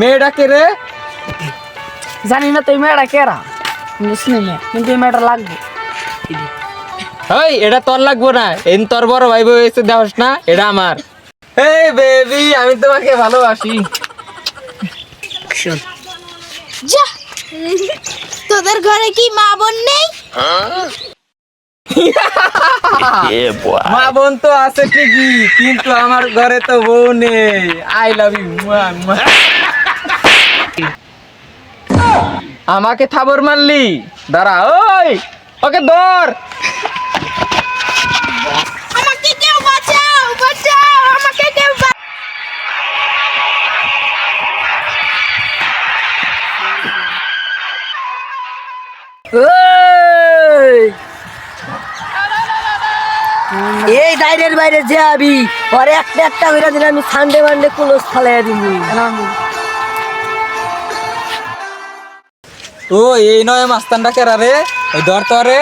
মেয়েটা কে রে? জানি না তুই মেয়েটা কেরা মুসলিম মেয়ে কিন্তু এই মেয়েটা লাগবে। ওই এটা তোর লাগবো না। এন তোর বড় ভাই বই হয়েছে দেওয়াস না এটা আমার। এই বেবি আমি তোমাকে ভালোবাসি। যা তোদের ঘরে কি মা বোন নেই? মা বোন তো আছে ঠিকই কিন্তু আমার ঘরে তো বউ নেই। আই লাভ ইউ আমাকে থাবর মারলি? দাঁড়া ওই ওকে ধর। আমাকে এই দাইরের বাইরে যে আবি পরে একটা একটা করে দিলে আমি সানডে মানডে ক্লোজ ফালাই দিব। ও এই নয় মাস্তানটা কেরা রে? ওই ধর তো রে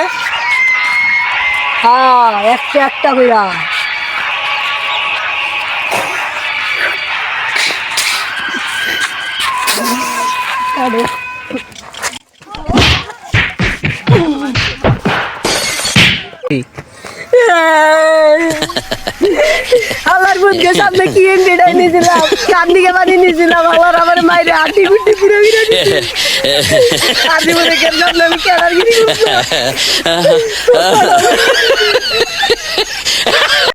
হ্যাঁ একটা একটা কইরা। আমার বুদ্ধে সামনে কি এমডিটাই নিয়েছিলাম? কান দিকে পানি নিয়েছিলাম, আল্লাহর আমার মায়ের আটি গুটি পুরো বিরে আটি বলে কেন আমি কেনার গিরি